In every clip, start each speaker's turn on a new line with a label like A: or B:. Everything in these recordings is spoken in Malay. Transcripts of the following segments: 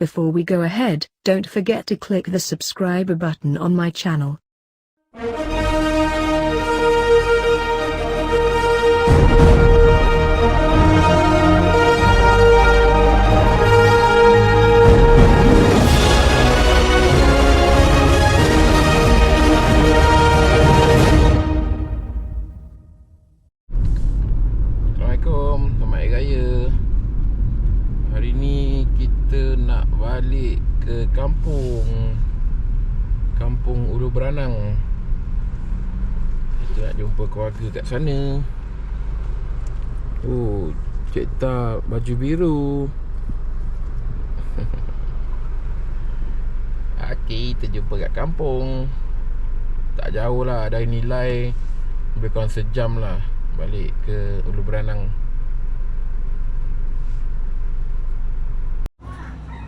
A: Before we go ahead, don't forget to click the subscribe button on my channel.
B: Balik ke kampung. Kampung Ulu Beranang. Kita nak jumpa keluarga kat sana. Oh Cik Tak baju biru. Okey kita jumpa kat kampung. Tak jauh lah dari nilai. Lebih kurang sejam lah Balik ke Ulu Beranang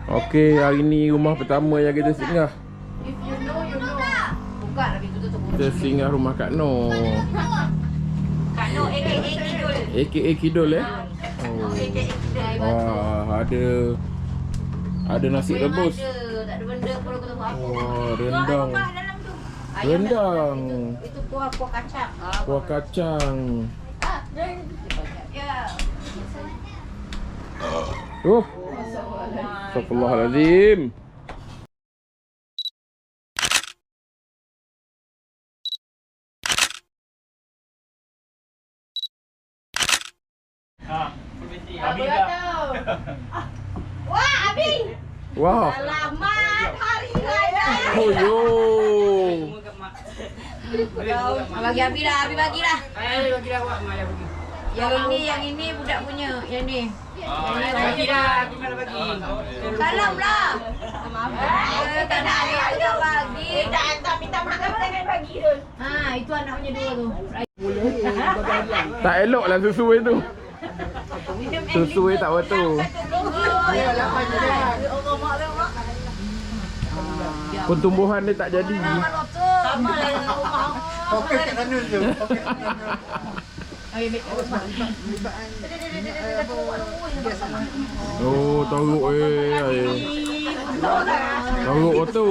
B: Okey, hari ni rumah pertama yang kita singgah.
C: If you know, you know. Buka lagi tu tutup.
B: Kita singgah rumah Kak Noh.
C: Kak Noh AKA Kidul.
B: AKA Kidul eh. Oh.
C: AKA Kidul.
B: Wah, ada ada nasi
C: Memang
B: rebus.
C: ada. Tak ada benda pun aku tahu apa.
B: Wah, rendang.
C: Kuah dalam tu. Ayam
B: Rendang.
C: tu. Itu kuah kuah kacang. Ah,
B: Kuah kacang.
C: Ah, ya.
B: Oh. Astagfirullahalazim.
C: Kata? Wah, Abi.
B: Wah.
C: Selamat hari raya.
B: Oh yo.
C: Bagi Abi dah, Abi bagi dah.
D: Ayah bagi dah awak Maya bagi.
C: Yang ini, yang ini budak punya. Yang ni.
D: Oh, bagi dah, aku mana bagi.
C: Salam lah. Eh, tak nak minta makan tu. Ha, itu dua tu.
B: Elok lah susu itu. Susu dia tak betul. Pertumbuhan dia tak jadi.
C: Sama lah rumah.
D: Fokus kat sana tu. Fokus kat sana.
C: Okey, baik.
B: Oh, teruk eh. ay. Teruk tu.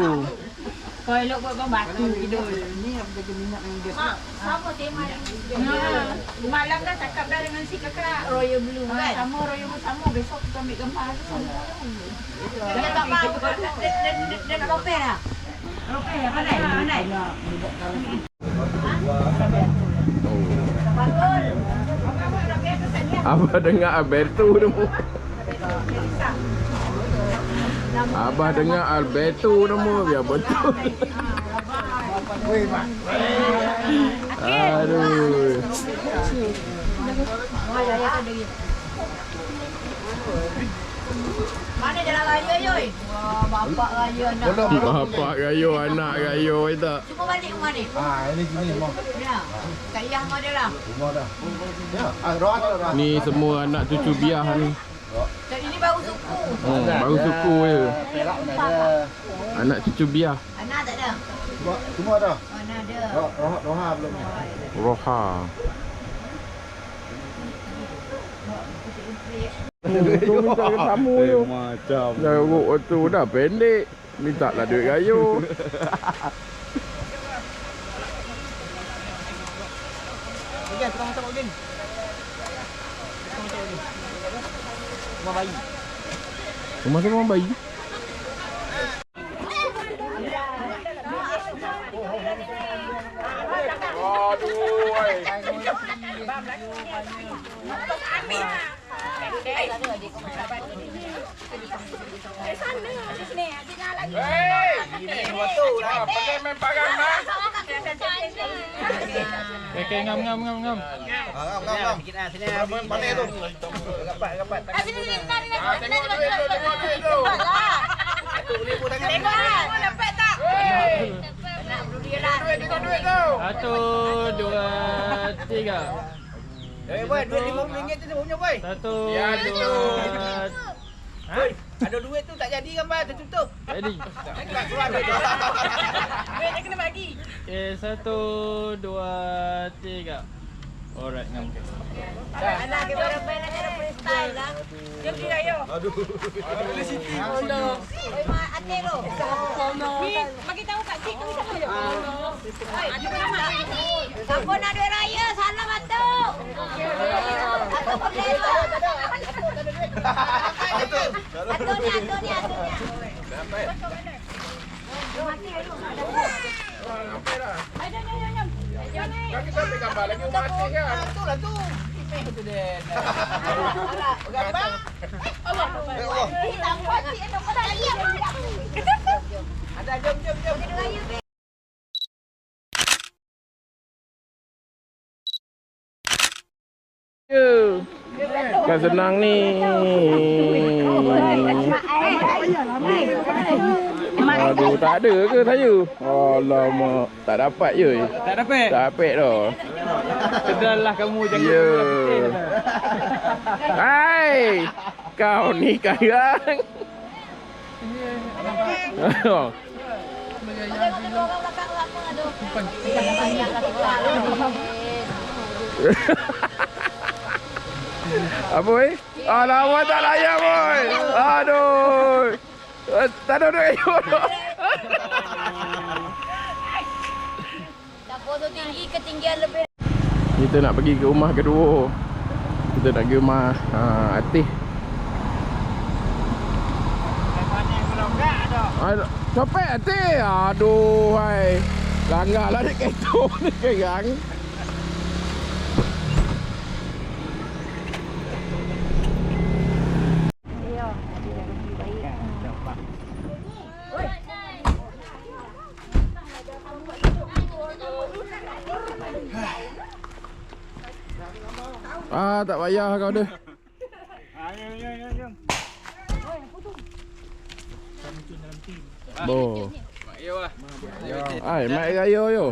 C: Kau elok buat kau batu tidur.
D: Ni yang jaga minat dengan dia.
C: Mak, sama tema Ha, malam dah cakap dah dengan si kakak Royal Blue kan? Sama Royal Blue sama besok kita ambil gambar tu sama. Dia tak mahu dia, dia, dia, dia nak ropeh dah. Ropeh ya, pandai, pandai.
B: Abah dengar Alberto nama. Abah dengar Alberto nama biar betul. Aduh.
C: Mana jalan raya Yoy? Wah, bapak raya anak.
B: Bapak gayo, anak gayo tak.
C: Cuba balik rumah ni.
D: Ah, ini sini semua.
C: Ya. Yang kau dia lah.
D: Semua dah. Ya, ah.
B: Ni semua anak cucu biah ni.
C: Dan ini baru suku.
B: Hmm, baru suku je.
D: Perak pun ada.
B: Anak cucu biah.
C: Anak tak ada.
D: Semua ada.
C: Mana ada.
D: Roh roh roha belum.
B: Roha. Tu minta ke tamu tu.
D: Macam.
B: Jaruk tu dah pendek. Minta lah duit gayo.
D: Okey, tukang masak Odin. Tukang masak Odin. Rumah bayi.
B: Rumah siapa orang bayi?
E: Okey, ngam ngam ngam ngam.
D: Ah, ngam ngam. Sikit ah, sini. Pandai tu. Rapat rapat.
C: Ah, sini sini sini sini.
B: Ah, tengok duit tu, tengok duit tu.
D: Tengok tangan.
C: Tengok dapat tak? Nak berdiri lah.
B: Tengok duit tu.
E: Satu, dua, tiga.
D: Eh, boy, duit RM50 tu punya boy.
E: Satu,
B: Ya,
E: dua. Ha?
D: Boy, ada duit tu tak jadi gambar tertutup.
E: Jadi.
D: Tak keluar duit.
C: Duit dia kena bagi.
E: Okey, satu, dua, tiga. Alright, ngam.
C: Anak kita berapa nak kena style lah. Dia pergi raya. Aduh. Aduh. Oi, mak ate lo. Ni bagi tahu kat cik tu siapa dia? Oi, ada nama. Siapa nak duit raya? Salam atuk. Boleh tu. Atuk ni, atuk ni, atuk ni.
D: Ada jom jom jom.
B: Kan senang ni. Aduh, tak ada ke saya? Alamak, tak dapat je.
E: Tak dapat.
B: Tak dapat dah.
E: Sedahlah kamu jangan
B: Ya.
E: yeah.
B: Hai. Kau ni kayang. Apa eh? Alamak tak layak boy. Aduh. Eh, Tak ada duit.
C: Tak tinggi ketinggian lebih.
B: Kita nak pergi ke rumah kedua. Kita nak pergi rumah ha, Atih. Aduh, Copet Atih. Aduh, hai. Langgar lah dia kereta ni kerang. Ah, tak payah kau dah. Bo. Ai, mai raya yo.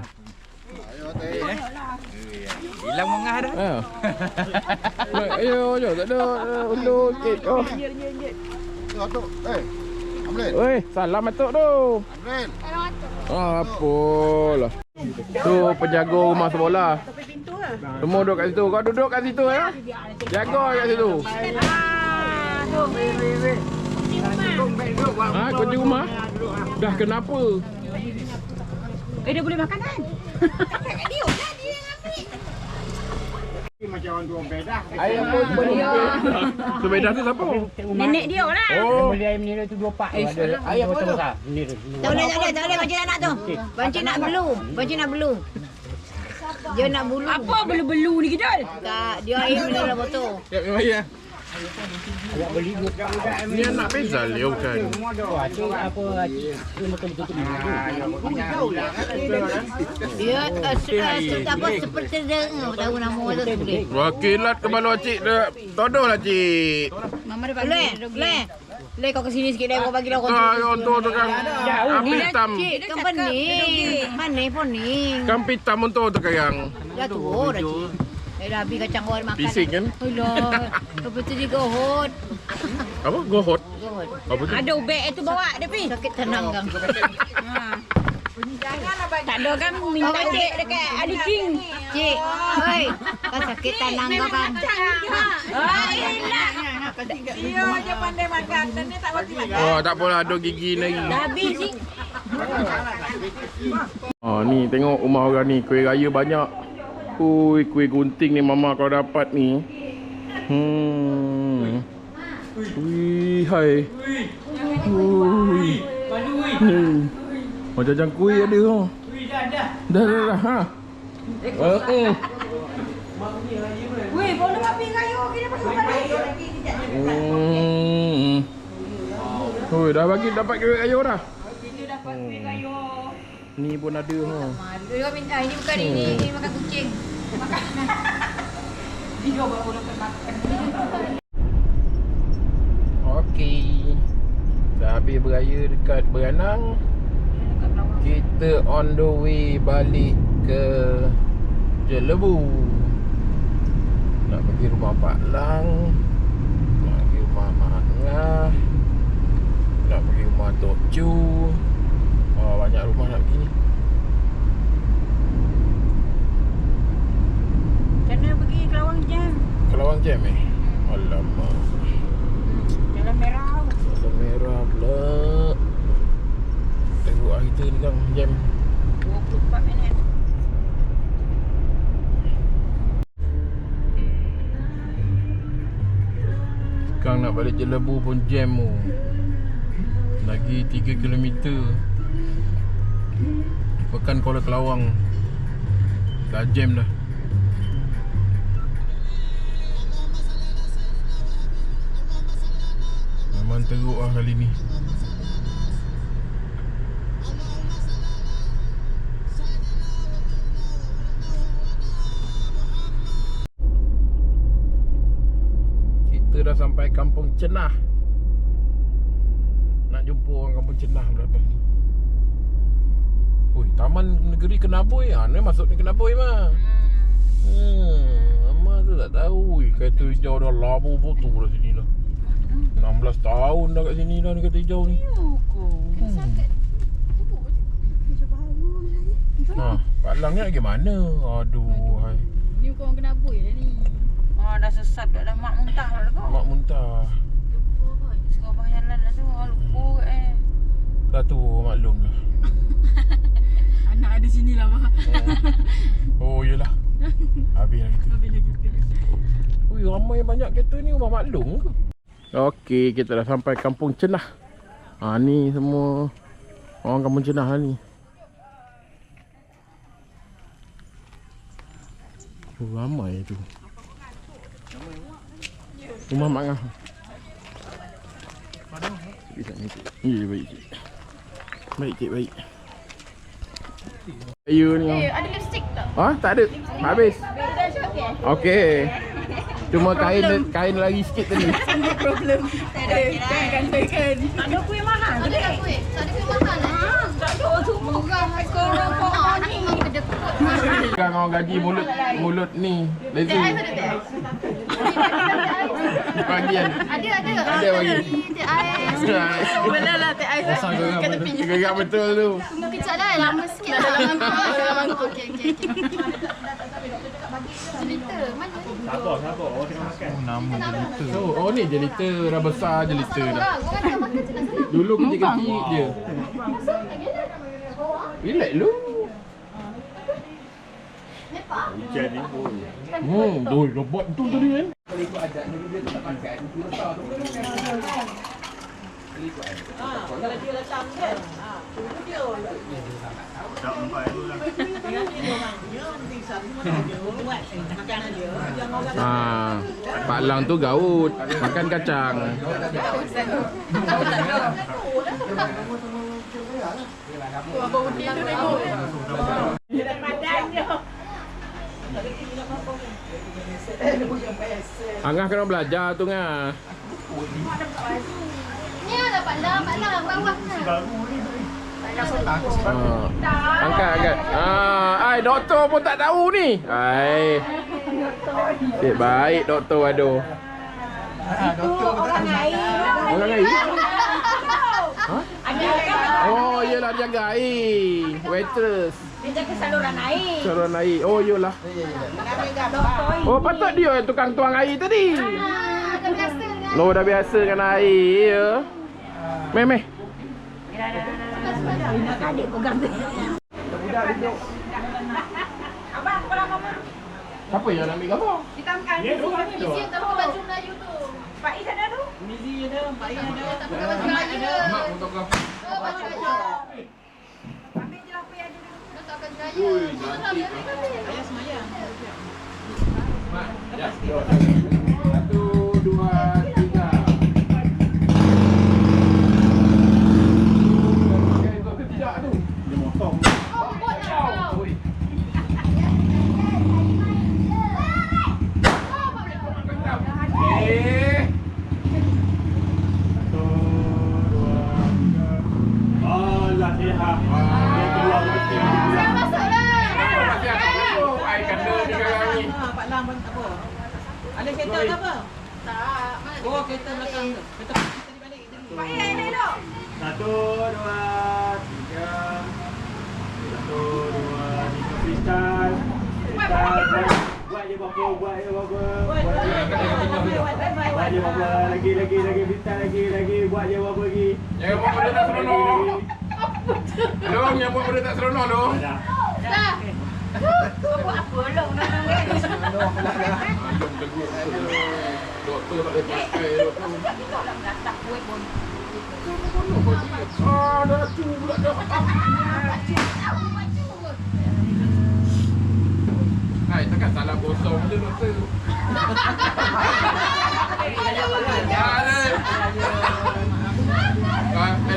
D: Hilang mengah dah.
B: Ha. Mai raya yo, tak ada uh, undur sikit. Oh.
F: Atuk, eh, Amrin,
B: Oi, salam atuk tu.
F: Amrin.
B: Ah, apalah. Tu penjaga rumah sekolah. Semua duduk kat situ. Kau duduk kat situ ya. Jaga kat situ. Ah, kunci rumah. Dah kenapa?
C: Eh, dia boleh makan kan?
B: Ayam pun Sepeda tu siapa?
C: Nenek dia lah.
B: Oh,
C: Tak boleh, tak boleh, tak boleh. Bancik nak nak tu. Bancik nak belu. Bancik nak belu. Dia nak bulu. Apa belu-belu ni kita? Tak, dia air mineral botol.
B: ya memang ya. Ni anak Faizal ya bukan?
C: Dia uh, se- uh, se- apa seperti dia tahu nama tu boleh.
B: Wakilat kepala cik dah todoh lah cik.
C: Mama dia Le, le. Le kau ke sini sikit dah kau bagi lah kau.
B: Ah, tu tu kan. Api hitam.
C: Kan pening. Mana pening.
B: Kan hitam untuk tu kayang.
C: Dah tu dah cik. Eh habis kacang goreng makan.
B: Bising kan?
C: Alah, apa tu dia gohot.
B: Apa? Gohot.
C: Gohot.
B: Apa tu?
C: Ada ubek itu bawa dia pi. Sakit tenang kan. Tak ada kan minta ubek dekat Ali King. Cik, hoi. Kau sakit tenang kau kan. Ah, enak.
G: Dia je pandai makan dan dia tak roti makan.
B: Oh, tak apalah ada gigi lagi.
C: Dah habis sih.
B: Oh, ni tengok rumah orang ni kuih raya banyak. Ui, kuih gunting ni mama kau dapat ni. Hmm. Ui, hai. Ui. Hmm. Macam macam kuih ada tu. Dah, dah, dah. Ha. Uh, uh.
G: Weh, boleh api kayu kita pergi balik.
B: Hmm. Ui, dah bagi dapat kuih raya dah. Hmm. Ni pun ada ha.
C: Dia minta ini bukan ini, ini makan kucing.
B: Okey. Dah habis beraya dekat Beranang. Kita on the way balik ke Jelebu. Nak pergi rumah Pak Lang. Nak pergi rumah Mak Ngah. Nak pergi rumah Tok Chu. Oh, banyak rumah nak pergi ni.
C: Kena pergi Kelawang Jam.
B: Kelawang Jam eh? Alamak.
C: Jalan merah.
B: Ada merah pula. Tengok hari tu ni kan jam
C: 24 minit.
B: Sekarang nak balik Jelebu pun jam tu Lagi 3 km Pekan Kuala Kelawang. Dah jam dah. Memang teruk lah kali ni. Kita dah sampai kampung Cenah. Nak jumpa orang kampung Cenah berapa ni Ui, Taman Negeri Kenaboi ah, ni masuk ni Kenaboi mah. Hmm, Ama tu tak tahu. Ui, kereta hijau dah lama betul dah sini dah. 16 tahun dah kat sini dah ni kereta hijau ni. Hmm. Ha, Pak Lang ni lagi mana? Aduh, hai.
G: Ni kau kena boy dah ni.
C: Oh, dah sesat dah dah mak muntah dah kau.
B: Mak muntah.
C: Sekarang jalan dah tu. Lupa eh.
B: Dah tu maklum lah.
G: Anak ada sini lah mah.
B: Oh, yelah. Habis lah kita.
G: Habis lagi tu.
B: Ui, ramai banyak kereta ni rumah maklum ke? Okey, kita dah sampai kampung Cenah. Ha ni semua orang kampung Cenah lah ni. Oh, ramai tu. Rumah Mak Ngah. Sekejap ni. cik. Baik cik. Baik cik, baik. Ayu ni.
G: Eh, ada lipstick tak?
B: Ha, tak ada. Habis.
G: Okey.
B: Cuma kain kain lagi sikit tadi.
G: Problem. Tak ada. Jangan kantaikan.
C: Tak ada kuih mahal.
G: Ada tak kuih? Tak ada kuih mahal eh? Tak ada tu. Murah korang korang ni. Kedekut.
B: Kan orang gaji mulut mulut ni. Lazy.
G: Teh ais ada. Ada ada.
B: Ada bagi.
G: Teh ais. Benar lah teh ais.
B: Gerak betul. Gerak betul tu.
G: Tunggu kejap lah. Lama sikit lah. Okey okey okey. Jelita. Mana ni?
D: Sabar, sabar. Orang tengah makan.
B: Nama jelita. Oh, oh ni jelita dah besar jelita dah.
G: Korang. Korang tengah makan cina sana.
B: Dulu kecil-kecil je. Relax lu.
D: Hujan ni pun.
B: Hmm, doi robot tu tadi kan.
D: Tak empat tu lah.
B: Ha, Pak Lang tu gaut, makan kacang. Angah kena belajar tu ngah.
G: Ni ada Pak Lam. Pak Lam bawah ni.
B: Ha. Angkat angkat. Ah, ai doktor pun tak tahu ni. Ai. Cik baik doktor aduh.
C: Orang air.
B: Orang air. Ha? Oh, yelah dia jaga air. Waitress.
C: Dia jaga saluran air.
B: Saluran air. Oh,
C: gambar.
B: Oh, patut dia yang tukang tuang air tadi.
G: Ah, dah biasa kan?
B: Lo dah biasa dengan air ya. Meh meh.
C: Adik kau gambar. Abang, pulang kamu.
B: Siapa yang nak ambil gambar?
C: Kita makan.
G: Isi tak pakai baju Melayu tu.
C: Pak Is ada tu?
G: Dia tak pakai baju Melayu.
B: Mak fotografi.
G: Oh, baju Melayu.
C: Ambil je lah apa yang ada dulu.
G: Dia tak akan jaya. Ambil, ambil.
B: Mak, ya. Seronok. Long, yang buat benda tak seronok tu.
C: Buat apa long nak
B: Jom tegur. Doktor tak boleh pakai doktor.
C: Kita lah mengatap kuih pun.
B: Ah, dah tu pula dah. Hai, takkan salah kosong je doktor. Tak ada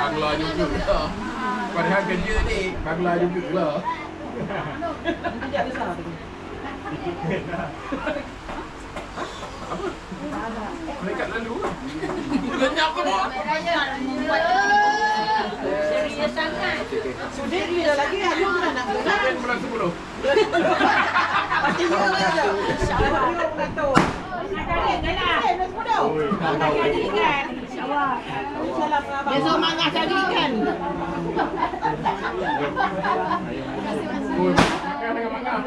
B: Bangla juga. Padahal kerja ni Bangla juga.
H: Tidak besar tadi.
B: Mereka lalu lah. Lenyap semua.
C: Serius sangat.
H: Sudah dia dah lagi ada orang nak gerak.
B: Sampai bulan 10.
H: Pasti dia ada. Insya-Allah dia nak tahu. Besok mangga cari ikan.
B: Oh, makan dengan makan.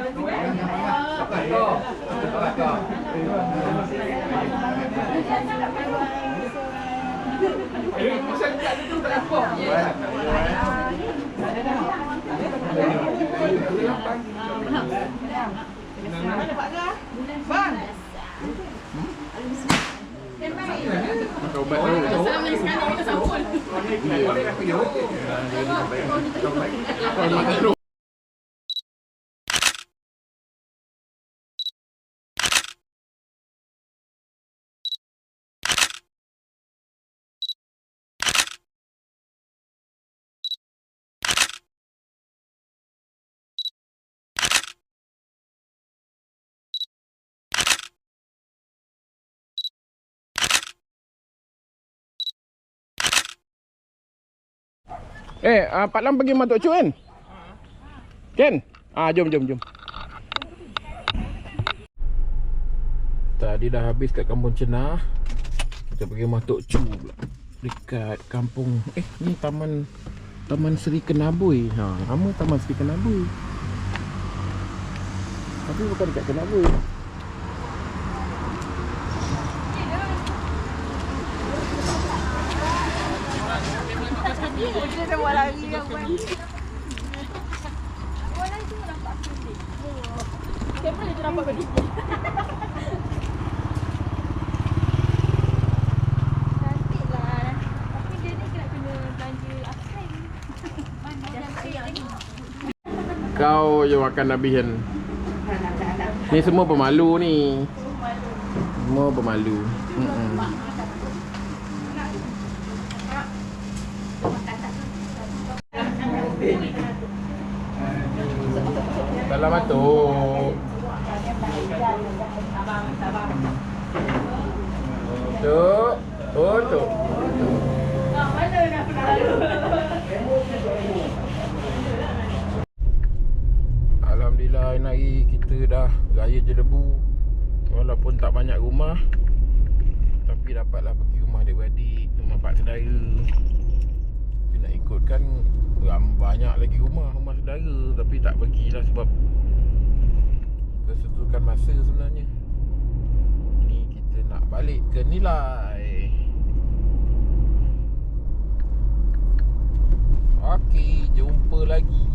B: Pasal kat situ tak apa.
H: Mana Pak Gah? Bang.
B: Makan ubat tu. Boleh aku ya. Kau makan Eh, uh, Pak Lam pergi Matok Cu kan? Kan? Ah, jom jom jom. Tadi dah habis kat Kampung Cenah. Kita pergi Matok Cu. Dekat kampung eh ni taman Taman Seri Kenabui. Ha, nama Taman Seri Kenabui. Tapi bukan dekat Kenabui.
G: Dia ni kena kena belanja apa
B: Kau je makan Nabi kan. Ni semua pemalu ni. Semua pemalu. Mm-mm. Dalam atuk. Tuk. Oh, tuk. Alhamdulillah hari kita dah raya Jelebu Walaupun tak banyak rumah Tapi dapatlah pergi rumah adik-beradik Rumah pak saudara ikut kan banyak lagi rumah rumah saudara. Tapi tak pergilah sebab kesetukan masa sebenarnya. Ni kita nak balik ke nilai. Okey, jumpa lagi.